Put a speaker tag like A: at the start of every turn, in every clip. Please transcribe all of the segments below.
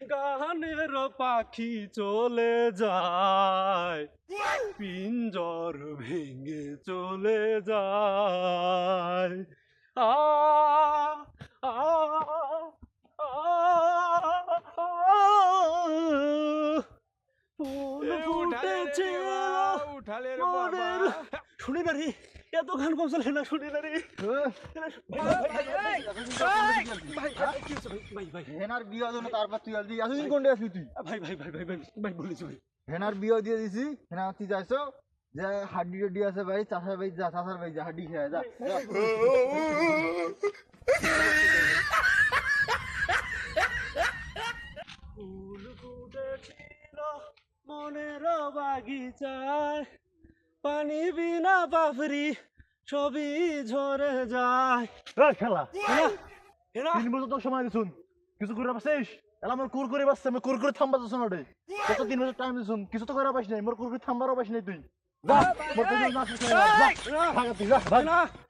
A: গানের পাখি চলে যায়। পিঞ্জর ভেঙে চলে যায়। আ আ
B: উঠালে
A: মনের শুনি না রে এত গান কম চলে না শুনি না রে।
C: হেনার বিয়ে জন্য তারপর তুই আলদি আসিস কোনটা আসলি তুই?
A: ভাই ভাই ভাই ভাই ভাই ভাই বলেছি ভাই।
C: হেনার বিয়ে দিয়ে দিছি হেনা তুই যাইছো যে হাড্ডি টাড্ডি আছে ভাই চাষার ভাই যা চাষার ভাই যা হাড্ডি খেয়ে যা যা।
A: ফুল ফুটেছিল মনের বাগিচায় পানি বিনা বাফরি ছবি ঝরে যায়।
D: খেলা। তিন বছর তো সময় দিছুন। কিছু করে পাচ্ছিস এলা আমার কুর করে পাচ্ছে আমি কুর করে থামবা যাচ্ছ না কত তিন বছর টাইম দিছুন কিছু তো করে পাইস নাই মোর কুর করে থামবারও পাইস নাই তুই।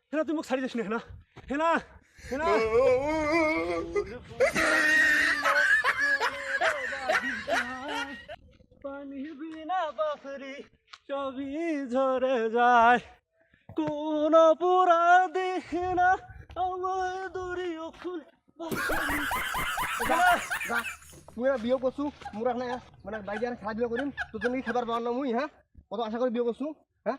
D: মোর তুই
A: মুখ ছাড়ি যাস না হেনা হেনা হেনা পানি বিনা বাফরি ছবি ঝরে যায়। কোন অপরাধী না আমার দড়িও খুল
C: আর বিয়ে করছু মোর এখন মানে বাইরে খেলা ধুলা করিম জন্য কি খাবার পাওয়ার না মুই হ্যাঁ কত আশা করে বিয়ে করছু হ্যাঁ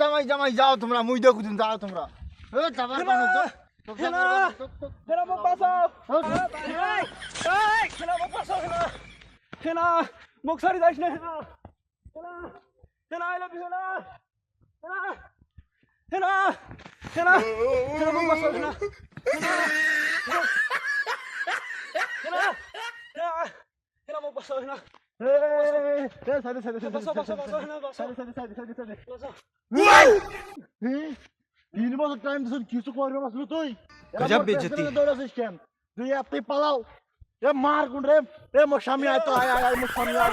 C: জামাই জামাই যাও তোমরা মুই দেখো দিন যাও তোমরা তো তো, তো,
A: হেনা মোক
C: তো।
A: ছাড়ি যাইস না হেনা হেনা হেনা আই লাভ ইউ হেনা হেনা হেনা হেনা হেনা মোক বাঁচাও হেনা হেনা হেনা হেনা হেনা মোক বাঁচাও হেনা
D: এ এ সাইডে সাইডে সাইডে
A: বাঁচাও বাঁচাও বাঁচাও হেনা বাঁচাও
D: সাইডে সাইডে সাইডে সাইডে
A: বাঁচাও
D: তিন বছর টাইম দিছুন কিছু করবে পারছিস তুই
B: গজব বেইজ্জতি।
D: দৌড়াছিস কেন তুই এত পালাও এ মার কোন রে এ মোর স্বামী আয় তো আয় আয় আয় মোর স্বামী আয়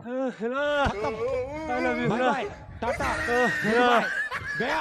A: खत्म I
B: love
A: you
B: bye bye
A: tata
B: गया